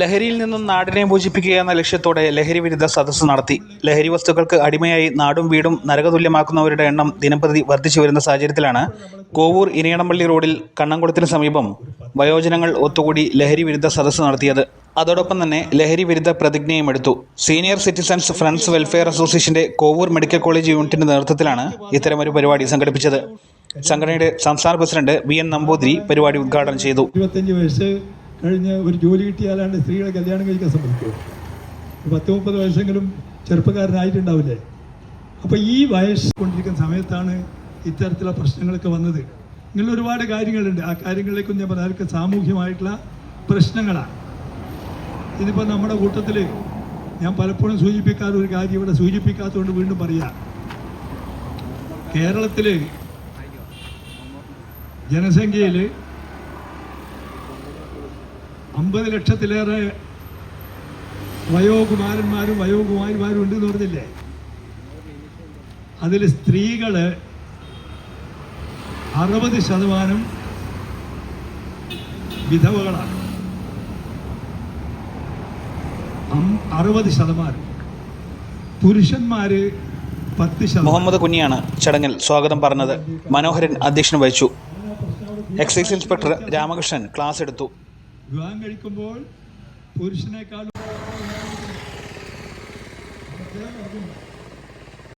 ലഹരിയിൽ നിന്നും നാടിനെ മോചിപ്പിക്കുക എന്ന ലക്ഷ്യത്തോടെ ലഹരി വിരുദ്ധ സദസ്സ് നടത്തി. ലഹരി വസ്തുക്കൾക്ക് അടിമയായി നാടും വീടും നരകതുല്യമാക്കുന്നവരുടെ എണ്ണം ദിനംപ്രതി വർദ്ധിച്ചു വരുന്ന സാഹചര്യത്തിലാണ് കോവൂർ ഇനിയണമ്പള്ളി റോഡിൽ കണ്ണംകുളത്തിന് സമീപം വയോജനങ്ങൾ ഒത്തുകൂടി ലഹരി വിരുദ്ധ സദസ്സ് നടത്തിയത്. അതോടൊപ്പം തന്നെ ലഹരി വിരുദ്ധ പ്രതിജ്ഞയും എടുത്തു. സീനിയർ സിറ്റിസൺസ് ഫ്രണ്ട്സ് വെൽഫെയർ അസോസിയേഷന്റെ കോവൂർ മെഡിക്കൽ കോളേജ് യൂണിറ്റിന്റെ നേതൃത്വത്തിലാണ് ഇത്തരമൊരു പരിപാടി സംഘടിപ്പിച്ചത്. സംഘടനയുടെ സംസ്ഥാന പ്രസിഡന്റ് വി എൻ നമ്പൂതിരി പരിപാടി ഉദ്ഘാടനം ചെയ്തു. ഇരുപത്തഞ്ച് വയസ്സ് കഴിഞ്ഞ് ഒരു ജോലി കിട്ടിയാലാണ്ട് സ്ത്രീകളെ കല്യാണം കഴിക്കാൻ സമ്മതിക്കുമോ ഒരു പത്ത് മുപ്പത് വയസ്സെങ്കിലും ചെറുപ്പക്കാരനായിട്ടുണ്ടാവില്ലേ? അപ്പോൾ ഈ വയസ്സ് കൊണ്ടിരിക്കുന്ന സമയത്താണ് ഇത്തരത്തിലുള്ള പ്രശ്നങ്ങളൊക്കെ വന്നത്. ഇങ്ങനെ ഒരുപാട് കാര്യങ്ങളുണ്ട്. ആ കാര്യങ്ങളിലേക്കും ഞാൻ പറഞ്ഞ അതൊക്കെ സാമൂഹ്യമായിട്ടുള്ള പ്രശ്നങ്ങളാണ്. ഇതിപ്പോൾ നമ്മുടെ കൂട്ടത്തിൽ ഞാൻ പലപ്പോഴും സൂചിപ്പിക്കാത്ത ഒരു കാര്യം ഇവിടെ സൂചിപ്പിക്കാത്തതുകൊണ്ട് വീണ്ടും പറയാം. കേരളത്തിൽ ജനസംഖ്യയിൽ അമ്പത് ലക്ഷത്തിലേറെ വയോകുമാരന്മാരും വയോകുമാരിമാരും ഉണ്ടെന്ന് പറഞ്ഞില്ലേ? അതിൽ സ്ത്രീകൾ അറുപത് ശതമാനം വിധവകളാണ്. അറുപത് ശതമാനം. പുരുഷന്മാര് പത്ത് ശതമാനം. മുഹമ്മദ് കുഞ്ഞിയാണ് ചടങ്ങിൽ സ്വാഗതം പറഞ്ഞത്. മനോഹരൻ അധ്യക്ഷൻ വഹിച്ചു. എക്സൈസ് ഇൻസ്പെക്ടർ രാമകൃഷ്ണൻ ക്ലാസ് എടുത്തു. വിവാഹം കഴിക്കുമ്പോൾ പുരുഷനേക്കാളും